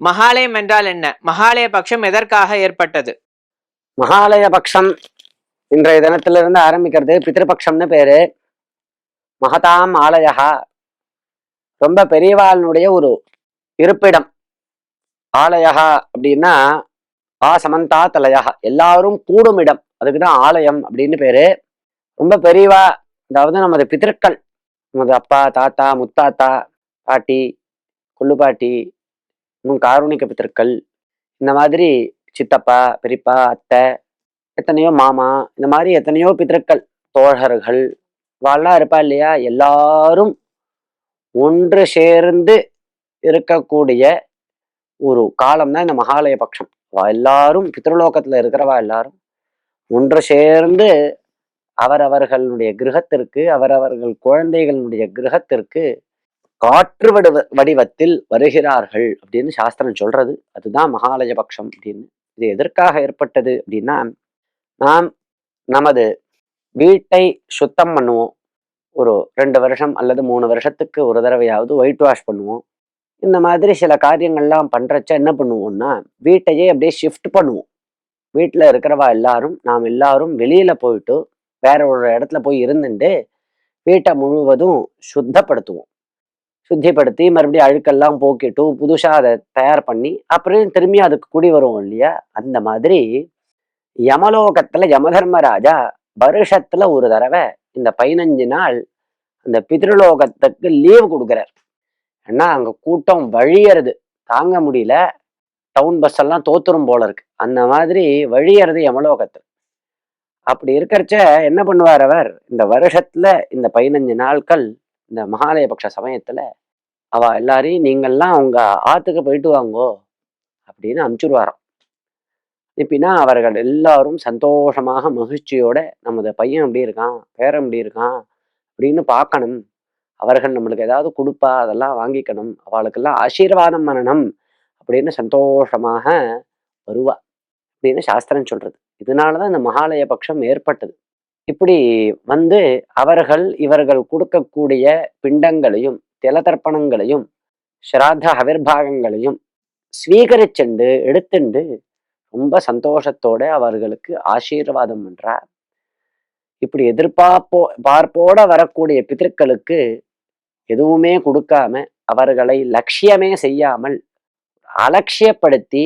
மகாலயம் என்றால் என்ன? மகாலய பட்சம் எதற்காக ஏற்பட்டது? மகாலய பட்சம் இன்றைய தினத்திலிருந்து ஆரம்பிக்கிறது பித்ருபக்ஷம்னு பேரு. மகதாம் ஆலயகா ரொம்ப பெரியவாளினுடைய ஒரு இருப்பிடம். ஆலயகா அப்படின்னா ஆ சமந்தா தலையகா எல்லாரும் கூடும் இடம். அதுக்குதான் ஆலயம் அப்படின்னு பேரு. ரொம்ப பெரியவா அதாவது நமது பித்திருக்கள் நமது அப்பா தாத்தா முத்தாத்தா பாட்டி கொள்ளுப்பாட்டி இன்னும் காரூணிக்க பித்தர்கள் இந்த மாதிரி சித்தப்பா பெரியப்பா அத்தை எத்தனையோ மாமா இந்த மாதிரி எத்தனையோ பித்திருக்கள் தோழர்கள் வாழலாம் இருப்பா இல்லையா? எல்லாரும் ஒன்று சேர்ந்து இருக்கக்கூடிய ஒரு காலம் தான் இந்த மகாலய பட்சம் எல்லாரும் பித்ருலோகத்தில் இருக்கிறவா எல்லாரும் ஒன்று சேர்ந்து அவரவர்களுடைய கிரகத்திற்கு அவரவர்கள் குழந்தைகளுடைய கிரகத்திற்கு காற்று வடிவ வடிவத்தில் வருகிறார்கள் அப்படின்னு சாஸ்திரம் சொல்றது. அதுதான் மகாலயபக்ஷம் அப்படின்னு. இது எதற்காக ஏற்பட்டது அப்படின்னா நாம் நமது வீட்டை சுத்தம் பண்ணுவோம். ஒரு ரெண்டு வருஷம் அல்லது மூணு வருஷத்துக்கு ஒரு தடவையாவது ஒயிட் வாஷ் பண்ணுவோம். இந்த மாதிரி சில காரியங்கள்லாம் பண்ணுறச்ச என்ன பண்ணுவோம்னா வீட்டையே அப்படியே ஷிஃப்ட் பண்ணுவோம். வீட்டில் இருக்கிறவா எல்லாரும் நாம் எல்லாரும் வெளியில் போயிட்டு வேற ஒரு இடத்துல போய் இருந்துட்டு வீட்டை முழுவதும் சுத்தப்படுத்துவோம். சுத்திப்படுத்தி மறுபடியும் அழுக்கெல்லாம் போக்கிட்டு புதுசாக அதை தயார் பண்ணி அப்புறம் திரும்பி அதுக்கு குடி வருவோம் இல்லையா? அந்த மாதிரி யமலோகத்தில் யமதர்மராஜா வருஷத்துல ஒரு தடவை இந்த பதினஞ்சு நாள் அந்த பித்ருலோகத்துக்கு லீவ் கொடுக்குறார். ஏன்னா அங்கே கூட்டம் வழியறது. தாங்க முடியல. டவுன் பஸ் எல்லாம் தோத்துரும் போல இருக்கு. அந்த மாதிரி வழியறது யமலோகத்தில் அப்படி இருக்கிறச்ச என்ன பண்ணுவார் அவர்? இந்த வருஷத்துல இந்த பதினஞ்சு நாட்கள் இந்த மகாலய பட்ச சமயத்துல அவ எல்லாரையும் நீங்கள்லாம் அவங்க ஆத்துக்கு போயிட்டு வாங்கோ அப்படின்னு அனுப்பிச்சுடுவாராம். அனுப்பினா அவர்கள் எல்லாரும் சந்தோஷமாக மகிழ்ச்சியோட நமது பையன் எப்படி இருக்கான் பேரன் எப்படி இருக்கான் அப்படின்னு பார்க்கணும். அவர்கள் நம்மளுக்கு ஏதாவது கொடுப்பா அதெல்லாம் வாங்கிக்கணும். அவளுக்கெல்லாம் ஆசீர்வாதம் பண்ணணும் அப்படின்னு சந்தோஷமாக வருவா அப்படின்னு சாஸ்திரம் சொல்றது. இதனாலதான் இந்த மகாலய பட்சம் ஏற்பட்டது. இப்படி வந்து அவர்கள் இவர்கள் கொடுக்கக்கூடிய பிண்டங்களையும் திலதர்ப்பணங்களையும் ஸ்ராத்த அவிர்பாகங்களையும் ஸ்வீகரிச்செண்டு எடுத்துண்டு ரொம்ப சந்தோஷத்தோட அவர்களுக்கு ஆசீர்வாதம் பண்றார். இப்படி எதிர்பார்ப்போ பார்ப்போட வரக்கூடிய பிதற்களுக்கு எதுவுமே கொடுக்காம அவர்களை லட்சியமே செய்யாமல் அலட்சியப்படுத்தி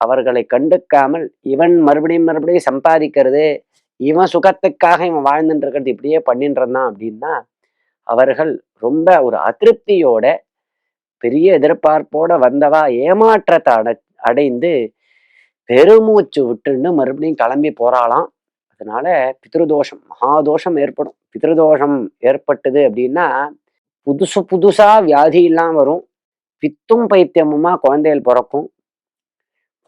அவர்களை கண்டுக்காமல் இவன் மறுபடியும் மறுபடியும் சம்பாதிக்கிறது இவன் சுகத்துக்காக இவன் வாழ்ந்துட்டு இருக்கிறது இப்படியே பண்ணிட்டு இருந்தான் அப்படின்னா அவர்கள் ரொம்ப ஒரு அதிருப்தியோட பெரிய எதிர்பார்ப்போட வந்தவா ஏமாற்றத்தை அடை அடைந்து பெருமூச்சு விட்டுன்னு மறுபடியும் கிளம்பி போறாளாம். அதனால பித்ருதோஷம் மகாதோஷம் ஏற்படும். பித்ருதோஷம் ஏற்பட்டது அப்படின்னா புதுசு புதுசா வியாதி எல்லாம் வரும். பித்தும் பைத்தியமுமா குழந்தைகள் பிறக்கும்.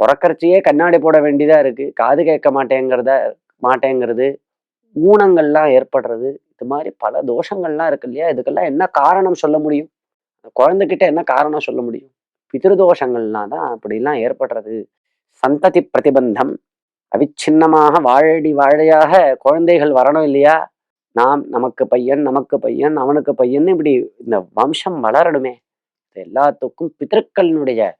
பிறக்கறச்சியே கண்ணாடி போட வேண்டியதா இருக்கு. காது கேட்க மாட்டேங்கிறத மாட்டேங்கிறது ஊனங்கள்லாம் ஏற்படுறது இது மாதிரி பல தோஷங்கள்லாம் இருக்கு இல்லையா? இதுக்கெல்லாம் என்ன காரணம் சொல்ல முடியும்? குழந்தைகிட்ட என்ன காரணம் சொல்ல முடியும்? பிதிருதோஷங்கள்லாம் தான் அப்படிலாம் ஏற்படுறது. சந்ததி பிரதிபந்தம். அவிச்சின்னமாக வாழடி வாழையாக குழந்தைகள் வரணும் இல்லையா? நாம் நமக்கு பையன் நமக்கு பையன் அவனுக்கு பையன் இப்படி இந்த வம்சம் வளரணுமே. எல்லாத்துக்கும் பித்திருக்களினுடைய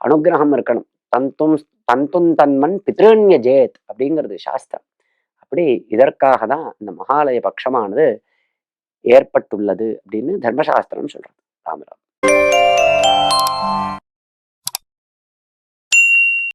அனுகிரகம் இருக்கணும். தந்தும் தந்தும் தன்மன் பித்ருண்ய ஜேத் அப்படிங்கிறது சாஸ்திரம். அப்படி இதற்காக தான் இந்த மகாலய பட்சமானது ஏற்பட்டுள்ளது அப்படின்னு தர்மசாஸ்திரம் சொல்றது. ராமராம்